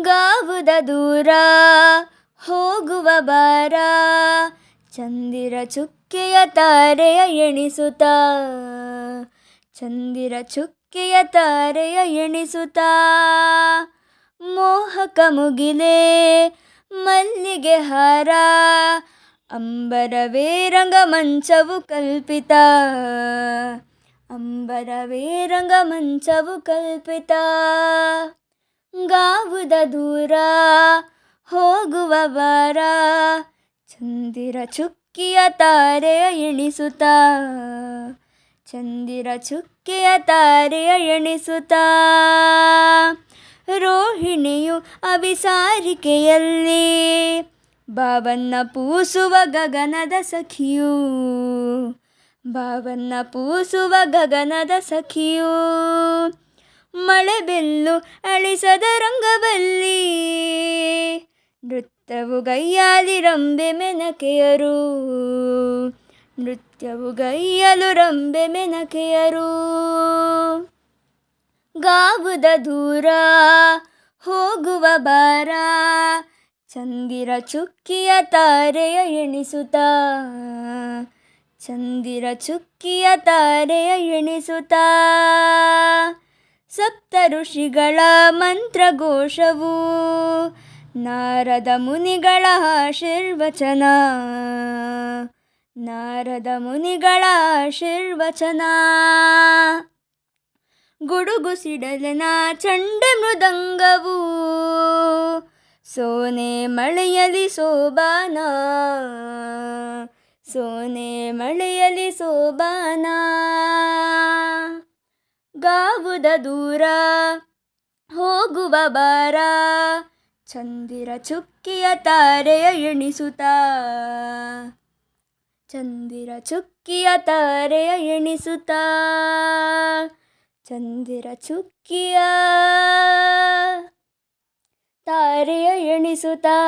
ಗಾವುದ ದೂರ ಹೋಗುವ ಬಾರ. ಚಂದಿರ ಚುಕ್ಕೆಯ ತಾರೆಯ ಎಣಿಸುತ್ತಾ. ಚಂದಿರ ಚುಕ್ಕೆಯ ತಾರೆಯ ಎಣಿಸುತ್ತಾ. ಮೋಹಕ ಮುಗಿಲೇ ಮಲ್ಲಿಗೆ ಹಾರ. ಅಂಬರವೇ ರಂಗಮಂಚವು ಕಲ್ಪಿತ. ಅಂಬರವೇ ರಂಗಮಂಚವು ಕಲ್ಪಿತ. ಗಾವುದ ದೂರ? ಹೋಗುವವರ ಚಂದಿರ ಚುಕ್ಕಿಯ ತಾರೆಯ ಎಣಿಸುತ್ತಾ? ಚಂದಿರ ಚುಕ್ಕಿಯ ತಾರೆಯ ಎಣಿಸುತ್ತಾ? ರೋಹಿಣಿಯು ಅವಿಸಾರಿಕೆಯಲ್ಲಿ ಬಾವನ್ನ ಪೂಸುವ ಗಗನದ ಸಖಿಯು? ಬಾವನ್ನ ಪೂಸುವ ಗಗನದ ಸಖಿಯು? ಮಳೆಬೆಲ್ಲು ಅಳಿಸದ ರಂಗವಲ್ಲಿ. ನೃತ್ಯವು ಗೈಯಾಲಿ ರಂಬೆ ಮೆನಕೆಯರು. ನೃತ್ಯವು ಗೈಯಲು ರಂಬೆ ಮೆನಕೆಯರು. ಗಾವುದ ದೂರ, ಹೋಗುವ ಬಾರ ಚಂದಿರ ಚುಕ್ಕಿಯ ತಾರೆಯ ಎಣಿಸುತ್ತಾ. ಚಂದಿರ ಚುಕ್ಕಿಯ ತಾರೆಯ ಎಣಿಸುತ್ತಾ. ಸಪ್ತ ಋಷಿಗಳ ಮಂತ್ರಘೋಷವು. ನಾರದ ಮುನಿಗಳ ಆಶೀರ್ವಚನ. ನಾರದ ಮುನಿಗಳ ಆಶೀರ್ವಚನ. ಗುಡುಗು ಸಿಡಲನ ಚಂಡೆ ಮೃದಂಗವು. ಸೋನೆ ಮಳೆಯಲಿ ಸೋಬಾನ. ಸೋನೆ ಮಳೆಯಲಿ ಸೋಬಾನ. ಗಾವುದ ದೂರ, ಹೋಗುವ ಬಾರ. ಚಂದಿರ ಚುಕ್ಕಿಯ ತಾರೆಯ ಎಣಿಸುತ್ತಾ. ಚಂದಿರ ಚುಕ್ಕಿಯ ತಾರೆಯ ಎಣಿಸುತ್ತಾ. ಚಂದಿರ ಚುಕ್ಕಿಯ ತಾರೆಯ ಎಣಿಸುತ್ತಾ.